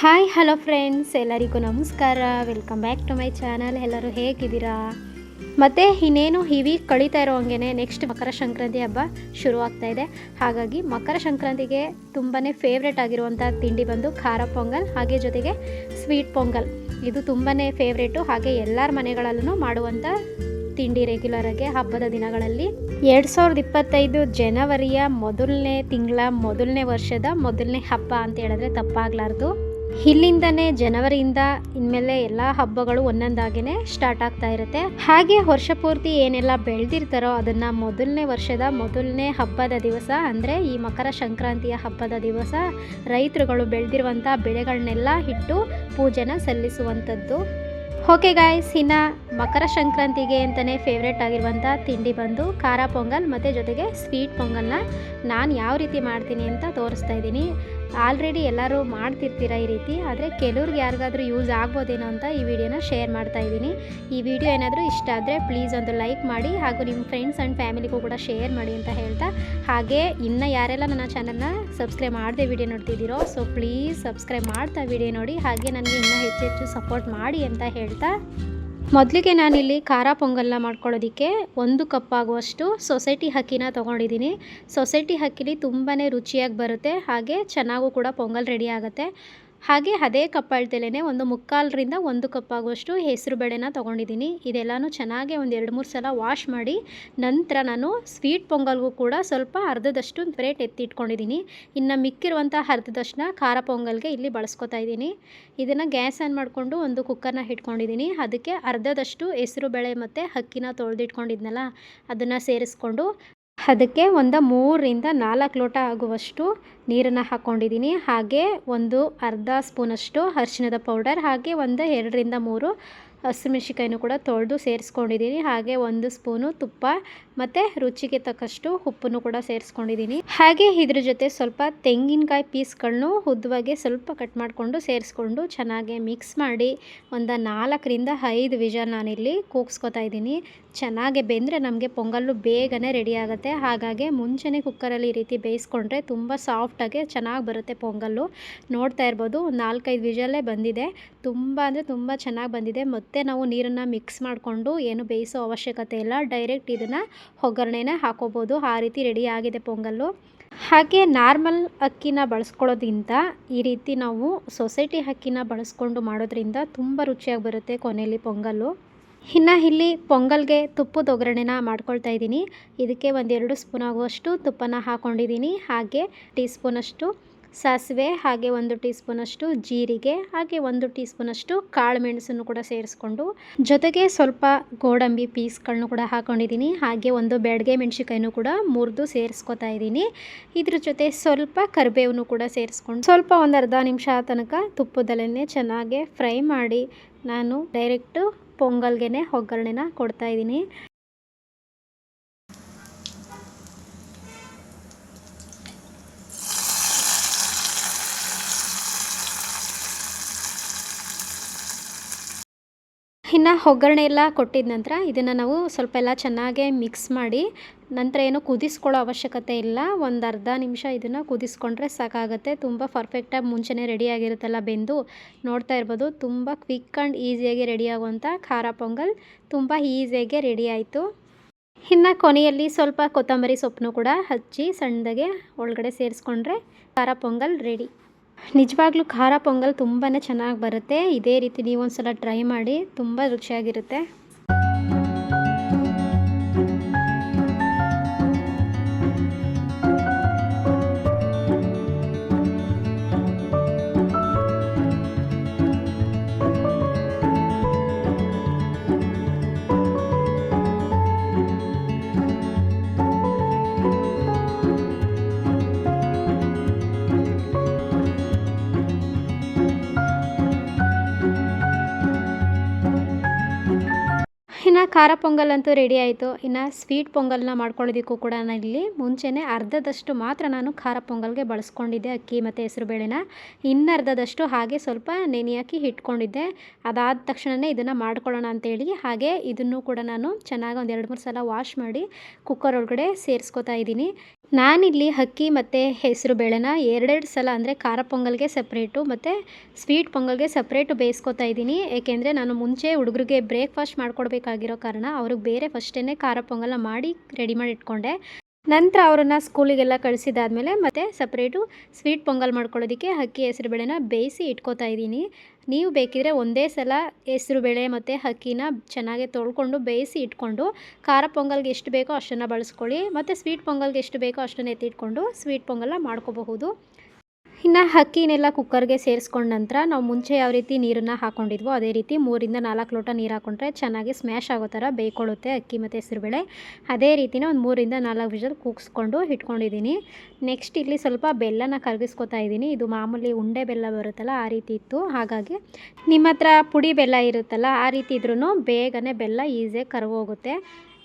Hi, hello friends, ಎಲ್ಲರಿಗೂ ನಮಸ್ಕಾರ. Welcome back to my channel. ಎಲ್ಲರೂ ಹೇಗಿದ್ದೀರಾ? ಮತ್ತು ಇನ್ನೇನು ಈ ವೀಕ್ ಕಳೀತಾ ಇರೋ ಹಂಗೆ ನೆಕ್ಸ್ಟ್ ಮಕರ ಸಂಕ್ರಾಂತಿ ಹಬ್ಬ ಶುರು ಆಗ್ತಾ ಇದೆ. ಹಾಗಾಗಿ ಮಕರ ಸಂಕ್ರಾಂತಿಗೆ ತುಂಬಾ ಫೇವ್ರೆಟ್ ಆಗಿರುವಂಥ ತಿಂಡಿ ಬಂದು ಖಾರ ಪೊಂಗಲ್, ಹಾಗೆ ಜೊತೆಗೆ ಸ್ವೀಟ್ ಪೊಂಗಲ್. ಇದು ತುಂಬಾ ಫೇವ್ರೇಟು ಹಾಗೆ ಎಲ್ಲರ ಮನೆಗಳಲ್ಲೂ ಮಾಡುವಂಥ ತಿಂಡಿ ರೆಗ್ಯುಲರ್ ಆಗಿ ಹಬ್ಬದ ದಿನಗಳಲ್ಲಿ. ಎರಡು ಸಾವಿರದ ಇಪ್ಪತ್ತೈದು ಜನವರಿಯ ಮೊದಲನೇ ತಿಂಗಳ ಮೊದಲನೇ ವರ್ಷದ ಮೊದಲನೇ ಹಬ್ಬ ಅಂತ ಹೇಳಿದ್ರೆ ತಪ್ಪಾಗಲಾರ್ದು. ಇಲ್ಲಿಂದನೇ ಜನವರಿಯಿಂದ ಇನ್ಮೇಲೆ ಎಲ್ಲ ಹಬ್ಬಗಳು ಒಂದೊಂದಾಗಿನೆ ಸ್ಟಾರ್ಟ್ ಆಗ್ತಾ ಇರುತ್ತೆ. ಹಾಗೆ ವರ್ಷ ಪೂರ್ತಿ ಏನೆಲ್ಲ ಬೆಳೆದಿರ್ತಾರೋ ಅದನ್ನ ಮೊದಲನೇ ವರ್ಷದ ಮೊದಲನೇ ಹಬ್ಬದ ದಿವಸ ಅಂದರೆ ಈ ಮಕರ ಸಂಕ್ರಾಂತಿಯ ಹಬ್ಬದ ದಿವಸ ರೈತರುಗಳು ಬೆಳೆದಿರುವಂಥ ಬೆಳೆಗಳನ್ನೆಲ್ಲ ಇಟ್ಟು ಪೂಜೆನ ಸಲ್ಲಿಸುವಂಥದ್ದು. ಓಕೆ ಗಾಯ್ಸ್ ಇನ್ನು ಮಕರ ಸಂಕ್ರಾಂತಿಗೆ ಅಂತಲೇ ಫೇವ್ರೇಟ್ ಆಗಿರುವಂಥ ತಿಂಡಿ ಬಂದು ಖಾರ ಪೊಂಗಲ್ ಮತ್ತು ಜೊತೆಗೆ ಸ್ವೀಟ್ ಪೊಂಗಲ್ನ ನಾನು ಯಾವ ರೀತಿ ಮಾಡ್ತೀನಿ ಅಂತ ತೋರಿಸ್ತಾ ಇದ್ದೀನಿ. ಆಲ್ರೆಡಿ ಎಲ್ಲರೂ ಮಾಡ್ತಿರ್ತೀರ ಈ ರೀತಿ? ಆದರೆ ಕೆಲವ್ರಿಗೆ ಯಾರಿಗಾದರೂ ಯೂಸ್ ಆಗ್ಬೋದೇನೋ ಅಂತ ಈ ವಿಡಿಯೋನ ಶೇರ್ ಮಾಡ್ತಾ ಇದ್ದೀನಿ. ಈ ವಿಡಿಯೋ ಏನಾದರೂ ಇಷ್ಟ ಆದರೆ ಪ್ಲೀಸ್ ಒಂದು ಲೈಕ್ ಮಾಡಿ ಹಾಗೂ ನಿಮ್ಮ ಫ್ರೆಂಡ್ಸ್ ಆ್ಯಂಡ್ ಫ್ಯಾಮಿಲಿಗೂ ಕೂಡ ಶೇರ್ ಮಾಡಿ ಅಂತ ಹೇಳ್ತಾ. ಹಾಗೆ ಇನ್ನು ಯಾರೆಲ್ಲ ನನ್ನ ಚಾನಲ್ನ ಸಬ್ಸ್ಕ್ರೈಬ್ ಮಾಡಿದೆ ವಿಡಿಯೋ ನೋಡ್ತಿದ್ದೀರೋ ಸೊ ಪ್ಲೀಸ್ ಸಬ್ಸ್ಕ್ರೈಬ್ ಮಾಡ್ತಾ ವಿಡಿಯೋ ನೋಡಿ. ಹಾಗೆ ನನಗೆ ಇನ್ನೂ ಹೆಚ್ಚು ಹೆಚ್ಚು ಸಪೋರ್ಟ್ ಮಾಡಿ ಅಂತ ಹೇಳ್ತಾ. ಮೊದಲಿಗೆ ನಾನಿಲ್ಲಿ ಖಾರ ಪೊಂಗಲ್ನ ಮಾಡ್ಕೊಳ್ಳೋದಕ್ಕೆ ಒಂದು ಕಪ್ ಆಗುವಷ್ಟು ಸೊಸೈಟಿ ಹಕ್ಕಿನ ತೊಗೊಂಡಿದ್ದೀನಿ. ಸೊಸೈಟಿ ಹಕ್ಕಿಲಿ ತುಂಬಾ ರುಚಿಯಾಗಿ ಬರುತ್ತೆ, ಹಾಗೆ ಚೆನ್ನಾಗೂ ಕೂಡ ಪೊಂಗಲ್ ರೆಡಿ ಆಗುತ್ತೆ. ಹಾಗೆ ಅದೇ ಕಪ್ ಒಂದು ಮುಕ್ಕಾಲರಿಂದ ಒಂದು ಕಪ್ ಆಗುವಷ್ಟು ಹೆಸರು ಬೇಳೆನ ತೊಗೊಂಡಿದ್ದೀನಿ. ಇದೆಲ್ಲನೂ ಚೆನ್ನಾಗಿ ಒಂದು ಎರಡು ಮೂರು ಸಲ ವಾಶ್ ಮಾಡಿ ನಂತರ ನಾನು ಸ್ವೀಟ್ ಪೊಂಗಲ್ಗೂ ಕೂಡ ಸ್ವಲ್ಪ ಅರ್ಧದಷ್ಟು ಪ್ಲೇಟ್ ಎತ್ತಿಟ್ಕೊಂಡಿದ್ದೀನಿ. ಇನ್ನು ಮಿಕ್ಕಿರುವಂಥ ಅರ್ಧದಷ್ಟನ್ನ ಖಾರ ಪೊಂಗಲ್ಗೆ ಇಲ್ಲಿ ಬಳಸ್ಕೊತಾ ಇದ್ದೀನಿ. ಇದನ್ನು ಗ್ಯಾಸ್ ಆನ್ ಮಾಡಿಕೊಂಡು ಒಂದು ಕುಕ್ಕರ್ನ ಇಟ್ಕೊಂಡಿದ್ದೀನಿ ಅದಕ್ಕೆ ಅರ್ಧದಷ್ಟು ಹೆಸರು ಬೇಳೆ ಮತ್ತು ಅಕ್ಕಿನ ತೊಳೆದಿಟ್ಕೊಂಡಿದ್ನಲ್ಲ, ಅದನ್ನು ಸೇರಿಸ್ಕೊಂಡು ಅದಕ್ಕೆ ಒಂದು ಮೂರರಿಂದ ನಾಲ್ಕು ಲೋಟ ಆಗುವಷ್ಟು ನೀರನ್ನು ಹಾಕ್ಕೊಂಡಿದ್ದೀನಿ ಹಾಗೆ ಒಂದು ಅರ್ಧ ಸ್ಪೂನಷ್ಟು ಅರಿಶಿಣದ ಪೌಡರ್, ಹಾಗೆ ಒಂದು ಎರಡರಿಂದ ಮೂರು ಹಸಿಮೆಣ್ಸಿಕಾಯಿನೂ ಕೂಡ ತೊಳೆದು ಸೇರಿಸ್ಕೊಂಡಿದ್ದೀನಿ. ಹಾಗೆ ಒಂದು ಸ್ಪೂನು ತುಪ್ಪ ಮತ್ತು ರುಚಿಗೆ ತಕ್ಕಷ್ಟು ಉಪ್ಪನ್ನು ಕೂಡ ಸೇರಿಸ್ಕೊಂಡಿದ್ದೀನಿ. ಹಾಗೆ ಇದ್ರ ಜೊತೆ ಸ್ವಲ್ಪ ತೆಂಗಿನಕಾಯಿ ಪೀಸ್ಗಳನ್ನು ಉದ್ದವಾಗಿ ಸ್ವಲ್ಪ ಕಟ್ ಮಾಡಿಕೊಂಡು ಸೇರಿಸ್ಕೊಂಡು ಚೆನ್ನಾಗಿ ಮಿಕ್ಸ್ ಮಾಡಿ ಒಂದು ನಾಲ್ಕರಿಂದ ಐದು ವಿಜಲ್ ನಾನಿಲ್ಲಿ ಕೂಗಿಸ್ಕೊತಾ ಇದ್ದೀನಿ. ಚೆನ್ನಾಗಿ ಬೆಂದರೆ ನಮಗೆ ಪೊಂಗಲ್ಲು ಬೇಗನೆ ರೆಡಿ ಆಗುತ್ತೆ. ಹಾಗಾಗಿ ಮುಂಚೆನೇ ಕುಕ್ಕರಲ್ಲಿ ಈ ರೀತಿ ಬೇಯಿಸ್ಕೊಂಡ್ರೆ ತುಂಬ ಸಾಫ್ಟಾಗಿ ಚೆನ್ನಾಗಿ ಬರುತ್ತೆ ಪೊಂಗಲ್ಲು. ನೋಡ್ತಾ ಇರ್ಬೋದು, ನಾಲ್ಕೈದು ವಿಜಲ್ಲೇ ಬಂದಿದೆ. ತುಂಬ ಅಂದರೆ ತುಂಬ ಚೆನ್ನಾಗಿ ಬಂದಿದೆ. ಮತ್ತು ನಾವು ನೀರನ್ನು ಮಿಕ್ಸ್ ಮಾಡಿಕೊಂಡು ಏನು ಬೇಯಿಸೋ ಅವಶ್ಯಕತೆ ಇಲ್ಲ ಡೈರೆಕ್ಟ್ ಇದನ್ನು ಒಗ್ಗರಣೆನೇ ಹಾಕೋಬೋದು. ಆ ರೀತಿ ರೆಡಿ ಆಗಿದೆ ಪೊಂಗಲ್ಲು. ಹಾಗೆ ನಾರ್ಮಲ್ ಅಕ್ಕಿನ ಬಳಸ್ಕೊಳ್ಳೋದ್ರಿಂದ ಈ ರೀತಿ ನಾವು ಸೊಸೈಟಿ ಅಕ್ಕಿನ ಬಳಸ್ಕೊಂಡು ಮಾಡೋದ್ರಿಂದ ತುಂಬ ರುಚಿಯಾಗಿ ಬರುತ್ತೆ ಕೊನೆಯಲ್ಲಿ ಪೊಂಗಲ್ಲು. ಇನ್ನು ಇಲ್ಲಿ ಪೊಂಗಲ್ಗೆ ತುಪ್ಪದ ಒಗ್ಗರಣೆನ ಮಾಡ್ಕೊಳ್ತಾ ಇದ್ದೀನಿ. ಇದಕ್ಕೆ ಒಂದೆರಡು ಸ್ಪೂನ್ ಆಗುವಷ್ಟು ತುಪ್ಪನ ಹಾಕ್ಕೊಂಡಿದ್ದೀನಿ ಹಾಗೆ ಟೀ ಸ್ಪೂನಷ್ಟು ಸಾಸಿವೆ, ಹಾಗೆ ಒಂದು ಟೀ ಸ್ಪೂನಷ್ಟು ಜೀರಿಗೆ, ಹಾಗೆ ಒಂದು ಟೀ ಸ್ಪೂನಷ್ಟು ಕಾಳು ಮೆಣಸನ್ನು ಕೂಡ ಸೇರಿಸ್ಕೊಂಡು ಜೊತೆಗೆ ಸ್ವಲ್ಪ ಗೋಡಂಬಿ ಪೀಸ್ಗಳನ್ನೂ ಕೂಡ ಹಾಕೊಂಡಿದ್ದೀನಿ. ಹಾಗೆ ಒಂದು ಬೆಳಗ್ಗೆ ಮೆಣಸಿಕಾಯಿನೂ ಕೂಡ ಮುರಿದು ಸೇರಿಸ್ಕೊತಾ ಇದ್ದೀನಿ. ಇದ್ರ ಜೊತೆ ಸ್ವಲ್ಪ ಕರಿಬೇವನ್ನು ಕೂಡ ಸೇರಿಸ್ಕೊಂಡು ಸ್ವಲ್ಪ ಒಂದು ಅರ್ಧ ನಿಮಿಷ ತನಕ ತುಪ್ಪದಲ್ಲೇ ಚೆನ್ನಾಗಿ ಫ್ರೈ ಮಾಡಿ ನಾನು ಡೈರೆಕ್ಟು ಪೊಂಗಲ್ಗೆ ಒಗ್ಗರಣೆನ ಕೊಡ್ತಾ ಇನ್ನು ಒಗ್ಗರಣೆ ಎಲ್ಲ ಕೊಟ್ಟಿದ ನಂತರ ಇದನ್ನು ನಾವು ಸ್ವಲ್ಪ ಎಲ್ಲ ಚೆನ್ನಾಗೆ ಮಿಕ್ಸ್ ಮಾಡಿ ನಂತರ ಏನು ಕುದಿಸ್ಕೊಳ್ಳೋ ಅವಶ್ಯಕತೆ ಇಲ್ಲ. ಒಂದು ಅರ್ಧ ನಿಮಿಷ ಇದನ್ನು ಕುದಿಸ್ಕೊಂಡ್ರೆ ಸಾಕಾಗುತ್ತೆ. ತುಂಬ ಪರ್ಫೆಕ್ಟಾಗಿ ಮುಂಚೆನೇ ರೆಡಿಯಾಗಿರುತ್ತಲ್ಲ ಬೆಂದು. ನೋಡ್ತಾ ಇರ್ಬೋದು, ತುಂಬ ಕ್ವಿಕ್ ಆ್ಯಂಡ್ ಈಸಿಯಾಗಿ ರೆಡಿ ಆಗುವಂಥ ಖಾರ ಪೊಂಗಲ್ ತುಂಬ ಈಸಿಯಾಗಿ ರೆಡಿ ಆಯಿತು. ಇನ್ನು ಕೊನೆಯಲ್ಲಿ ಸ್ವಲ್ಪ ಕೊತ್ತಂಬರಿ ಸೊಪ್ಪನ್ನು ಕೂಡ ಹಚ್ಚಿ ಸಣ್ಣದಾಗೆ ಒಳಗಡೆ ಸೇರಿಸ್ಕೊಂಡ್ರೆ ಖಾರ ಪೊಂಗಲ್ ರೆಡಿ ನಿಜವಾಗ್ಲೂ ಖಾರ ಪೊಂಗಲ್ ತುಂಬಾ ಚೆನ್ನಾಗಿ ಬರುತ್ತೆ. ಇದೇ ರೀತಿ ನೀವೊಂದು ಸಲ ಟ್ರೈ ಮಾಡಿ ತುಂಬ ರುಚಿಯಾಗಿರುತ್ತೆ. ಖಾರ ಪೊಂಗಲ್ ಅಂತೂ ರೆಡಿ ಆಯಿತು. ಇನ್ನು ಸ್ವೀಟ್ ಪೊಂಗಲ್ನ ಮಾಡ್ಕೊಳ್ಳೋದಕ್ಕೂ ಕೂಡ ನಾನು ಇಲ್ಲಿ ಮುಂಚೆನೇ ಅರ್ಧದಷ್ಟು ಮಾತ್ರ ನಾನು ಖಾರ ಪೊಂಗಲ್ಗೆ ಬಳಸ್ಕೊಂಡಿದ್ದೆ, ಅಕ್ಕಿ ಮತ್ತು ಹೆಸರುಬೇಳೆನ ಇನ್ನರ್ಧದಷ್ಟು ಹಾಗೆ ಸ್ವಲ್ಪ ನೆನೆ ಹಾಕಿ ಇಟ್ಕೊಂಡಿದ್ದೆ ಅದಾದ ತಕ್ಷಣವೇ ಇದನ್ನು ಮಾಡ್ಕೊಳ್ಳೋಣ ಅಂತೇಳಿ. ಹಾಗೆ ಇದನ್ನು ಕೂಡ ನಾನು ಚೆನ್ನಾಗಿ ಒಂದು ಎರಡು ಮೂರು ಸಲ ವಾಶ್ ಮಾಡಿ ಕುಕ್ಕರ್ ಒಳಗಡೆ ಸೇರಿಸ್ಕೊತಾ ಇದ್ದೀನಿ. ನಾನಿಲ್ಲಿ ಅಕ್ಕಿ ಮತ್ತು ಹೆಸರು ಬೇಳೆನ ಎರಡೆರಡು ಸಲ ಅಂದರೆ ಖಾರ ಪೊಂಗಲ್ಗೆ ಸಪ್ರೇಟು ಮತ್ತು ಸ್ವೀಟ್ ಪೊಂಗಲ್ಗೆ ಸಪ್ರೇಟು ಬೇಯಿಸ್ಕೊತಾ ಇದ್ದೀನಿ. ಏಕೆಂದರೆ ನಾನು ಮುಂಚೆ ಹುಡುಗರಿಗೆ ಬ್ರೇಕ್ಫಾಸ್ಟ್ ಮಾಡ್ಕೊಡ್ಬೇಕಾಗಿರೋ ಕಾರಣ ಅವ್ರಿಗೆ ಬೇರೆ ಫಸ್ಟೇ ಖಾರ ಪೊಂಗಲ ಮಾಡಿ ರೆಡಿ ಮಾಡಿ ಇಟ್ಕೊಂಡೆ. ನಂತರ ಅವ್ರನ್ನ ಸ್ಕೂಲಿಗೆಲ್ಲ ಕಳಿಸಿದಾದ್ಮೇಲೆ ಮತ್ತೆ ಸಪ್ರೇಟು ಸ್ವೀಟ್ ಪೊಂಗಲ್ ಮಾಡ್ಕೊಳ್ಳೋದಕ್ಕೆ ಅಕ್ಕಿ, ಹೆಸರು ಬೇಳೆನ ಬೇಯಿಸಿ ಇಟ್ಕೋತಾ ಇದ್ದೀನಿ. ನೀವು ಬೇಕಿದ್ರೆ ಒಂದೇ ಸಲ ಹೆಸರು ಬೇಳೆ ಮತ್ತು ಅಕ್ಕಿನ ಚೆನ್ನಾಗಿ ತೊಳ್ಕೊಂಡು ಬೇಯಿಸಿ ಇಟ್ಕೊಂಡು ಖಾರ ಪೊಂಗಲ್ಗೆ ಎಷ್ಟು ಬೇಕೋ ಅಷ್ಟನ್ನು ಬಳಸ್ಕೊಳ್ಳಿ. ಮತ್ತು ಸ್ವೀಟ್ ಪೊಂಗಲ್ಗೆ ಎಷ್ಟು ಬೇಕೋ ಅಷ್ಟನ್ನು ಎತ್ತಿಟ್ಕೊಂಡು ಸ್ವೀಟ್ ಪೊಂಗಲ್ನ ಮಾಡ್ಕೋಬಹುದು. ಇನ್ನು ಅಕ್ಕಿನೆಲ್ಲ ಕುಕ್ಕರ್ಗೆ ಸೇರಿಸ್ಕೊಂಡ ನಂತರ ನಾವು ಮುಂಚೆ ಯಾವ ರೀತಿ ನೀರನ್ನು ಹಾಕ್ಕೊಂಡಿದ್ವೋ ಅದೇ ರೀತಿ ಮೂರಿಂದ ನಾಲ್ಕು ಲೋಟ ನೀರು ಹಾಕ್ಕೊಂಡ್ರೆ ಚೆನ್ನಾಗಿ ಸ್ಮ್ಯಾಶ್ ಆಗೋ ಥರ ಬೇಯ್ಕೊಳ್ಳುತ್ತೆ ಅಕ್ಕಿ ಮತ್ತು ಹೆಸರುಬೇಳೆ. ಅದೇ ರೀತಿನ ಒಂದು ಮೂರಿಂದ ನಾಲ್ಕು ವಿಷಲ್ ಕೂಗಿಸ್ಕೊಂಡು ಇಟ್ಕೊಂಡಿದ್ದೀನಿ. ನೆಕ್ಸ್ಟ್ ಇಲ್ಲಿ ಸ್ವಲ್ಪ ಬೆಲ್ಲನ ಕರಗಿಸ್ಕೊತಾ ಇದ್ದೀನಿ. ಇದು ಮಾಮೂಲಿ ಉಂಡೆ ಬೆಲ್ಲ ಬರುತ್ತಲ್ಲ ಆ ರೀತಿ ಇತ್ತು. ಹಾಗಾಗಿ ನಿಮ್ಮ ಪುಡಿ ಬೆಲ್ಲ ಇರುತ್ತಲ್ಲ ಆ ರೀತಿ ಇದ್ರೂ ಬೇಗನೆ ಬೆಲ್ಲ ಈಸಿಯಾಗಿ ಕರಗೋಗುತ್ತೆ.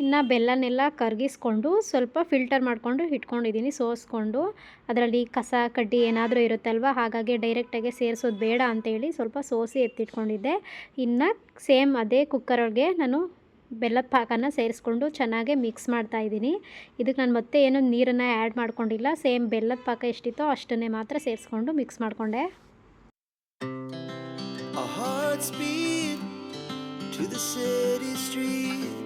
ಇನ್ನು ಬೆಲ್ಲನೆಲ್ಲ ಕರಗಿಸ್ಕೊಂಡು ಸ್ವಲ್ಪ ಫಿಲ್ಟರ್ ಮಾಡಿಕೊಂಡು ಇಟ್ಕೊಂಡಿದ್ದೀನಿ, ಸೋಸ್ಕೊಂಡು. ಅದರಲ್ಲಿ ಕಸ, ಕಡ್ಡಿ ಏನಾದರೂ ಇರುತ್ತಲ್ವ, ಹಾಗಾಗಿ ಡೈರೆಕ್ಟಾಗಿ ಸೇರಿಸೋದು ಬೇಡ ಅಂತೇಳಿ ಸ್ವಲ್ಪ ಸೋಸಿ ಎತ್ತಿಟ್ಕೊಂಡಿದ್ದೆ. ಇನ್ನು ಸೇಮ್ ಅದೇ ಕುಕ್ಕರೊಳಗೆ ನಾನು ಬೆಲ್ಲದ ಪಾಕನ ಸೇರಿಸ್ಕೊಂಡು ಚೆನ್ನಾಗಿ ಮಿಕ್ಸ್ ಮಾಡ್ತಾ ಇದ್ದೀನಿ. ಇದಕ್ಕೆ ನಾನು ಮತ್ತೆ ಏನೂ ನೀರನ್ನು ಆ್ಯಡ್ ಮಾಡ್ಕೊಂಡಿಲ್ಲ ಸೇಮ್ ಬೆಲ್ಲದ ಪಾಕ ಎಷ್ಟಿತ್ತೋ ಅಷ್ಟನ್ನೇ ಮಾತ್ರ ಸೇರಿಸ್ಕೊಂಡು ಮಿಕ್ಸ್ ಮಾಡಿಕೊಂಡೆ. To the city streets.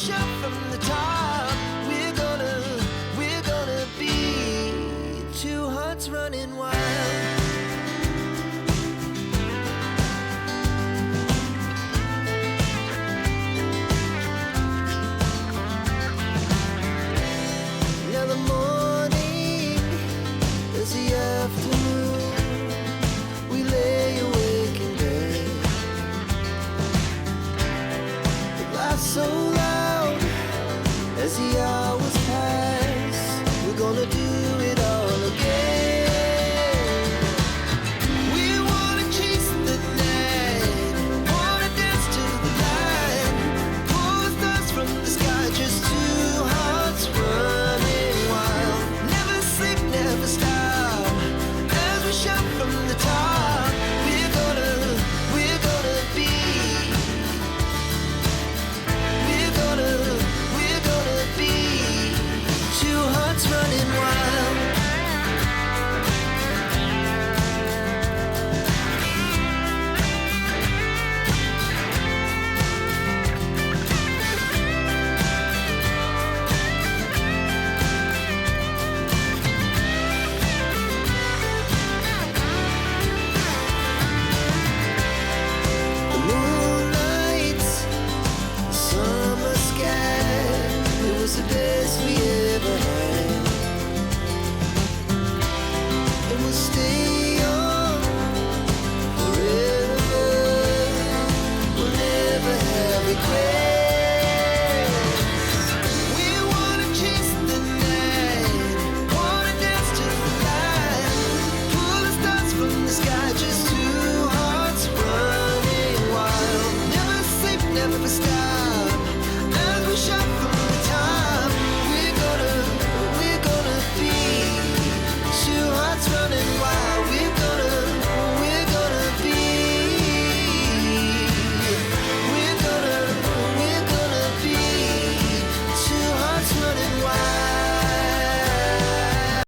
pressure from the top.